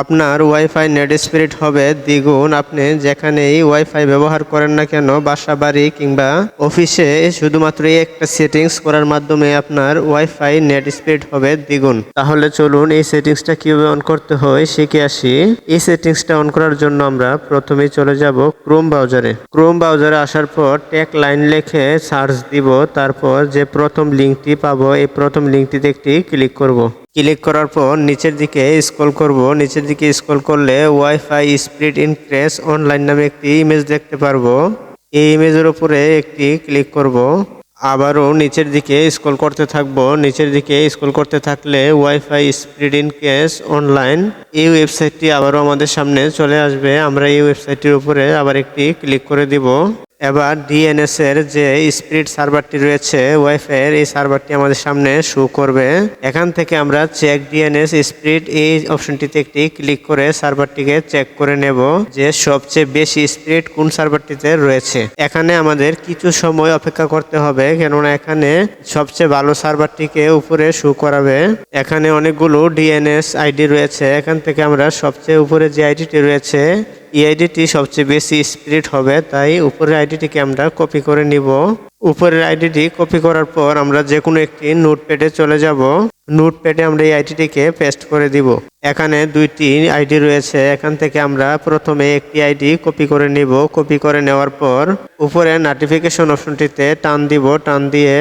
আপনার wifi net speed হবে দ্বিগুণ। আপনি যেখানেই ওয়াইফাই ব্যবহার করেন না কেন, বাসা, বাড়ি কিংবা অফিসে শুধুমাত্র এই একটা সেটিংস করার মাধ্যমে আপনার ওয়াইফাই নেট স্পিড হবে দ্বিগুণ। তাহলে চলুন এই সেটিংসটা কীভাবে অন করতে হয় শিখে আসি। এই সেটিংসটা অন করার জন্য আমরা প্রথমেই চলে যাব ক্রোম ব্রাউজারে ক্রোম ব্রাউজারে আসার পর টেক লাইন লিখে সার্চ দিব। তারপর যে প্রথম লিঙ্কটি পাবো, এই প্রথম লিঙ্কটিতে একটি ক্লিক করব। ক্লিক করার পর নিচের দিকে স্ক্রল করব। নিচের দিকে স্ক্রল করলে ওয়াইফাই স্পিড ইনক্রেস অনলাইন নামে একটি ইমেজ দেখতে পারব। এই ইমেজের উপরে একটি ক্লিক করব। আবারও নিচের দিকে স্ক্রল করতে থাকব। নিচের দিকে স্ক্রল করতে থাকলে ওয়াইফাই স্পিড ইনক্রেস অনলাইন এই ওয়েবসাইটটি আবারও আমাদের সামনে চলে আসবে। আমরা এই ওয়েবসাইটটির উপরে আবার একটি ক্লিক করে দিব। এবার ডিএনএস এর যে স্পিড সার্ভারটি রয়েছে ওয়াইফাই এর, এই সার্ভারটি আমাদের সামনে শো করবে। এখান থেকে আমরা চেক ডিএনএস স্পিড, এই অপশনটিতে একটি ক্লিক করে সার্ভারটিকে চেক করে নেব যে সবচেয়ে বেশি স্পিড কোন সার্ভারটিতে রয়েছে। এখানে আমাদের কিছু সময় অপেক্ষা করতে হবে, কেননা এখানে সবচেয়ে ভালো সার্ভারটিকে উপরে শো করাবে। এখানে অনেকগুলো ডিএনএস আইডি রয়েছে। এখান থেকে আমরা সবচেয়ে উপরে যে আইডিটি রয়েছে এই আইডিটি সবচেয়ে বেশি স্পিড হবে, তাই উপরের আইডিটিকে আমরা কপি করে নিব। উপরের আইডিটি কপি করার পর আমরা যে কোনো একটি নোটপ্যাডে চলে যাব। নোটপ্যাডে আমরা এই আইডিটিকে পেস্ট করে দিব। এখানে দুইটি আইডি রয়েছে। এখান থেকে আমরা প্রথমে একটি আইডি কপি করে নিব। কপি করে নেওয়ার পর উপরে নোটিফিকেশন অপশনটিতে টান দিব। টান দিয়ে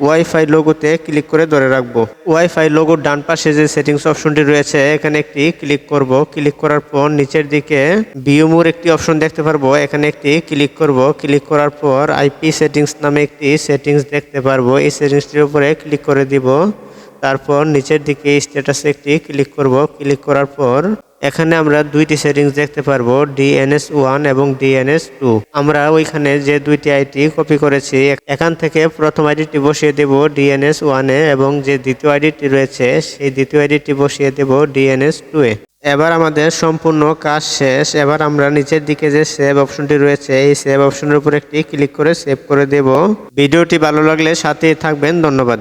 ওয়াইফাই লোগোতে ক্লিক করে ধরে রাখব। ওয়াইফাই লোগোর ডান পাশে যে সেটিংস অপশনটি রয়েছে, এখানে একটি ক্লিক করব। ক্লিক করার পর নিচের দিকে ভিউমোর একটি অপশন দেখতে পারব। এখানে একটি ক্লিক করব। ক্লিক করার পর আইপি সেটিংস নামে একটি সেটিংস দেখতে পারব। এই সেটিংসটির উপরে ক্লিক করে দিব। তারপর নিচের দিকে স্ট্যাটাসে একটি ক্লিক করব। ক্লিক করার পর এখানে আমরা দুইটি সেটিংস দেখতে পারব ডিএনএস ওয়ান এবং ডিএনএস টু আমরা ওইখানে যে দুইটি আইডি কপি করেছি, এখান থেকে প্রথম আইডিটি বসিয়ে দেব ডিএনএস ওয়ানে এবং যে দ্বিতীয় আইডিটি রয়েছে, সেই দ্বিতীয় আইডিটি বসিয়ে দেব ডিএনএস টু এ। এবার আমাদের সম্পূর্ণ কাজ শেষ। এবার আমরা নিচের দিকে যে সেভ অপশনটি রয়েছে, এই সেভ অপশনের উপর একটি ক্লিক করে সেভ করে দেব। ভিডিওটি ভালো লাগলে সাথেই থাকবেন। ধন্যবাদ।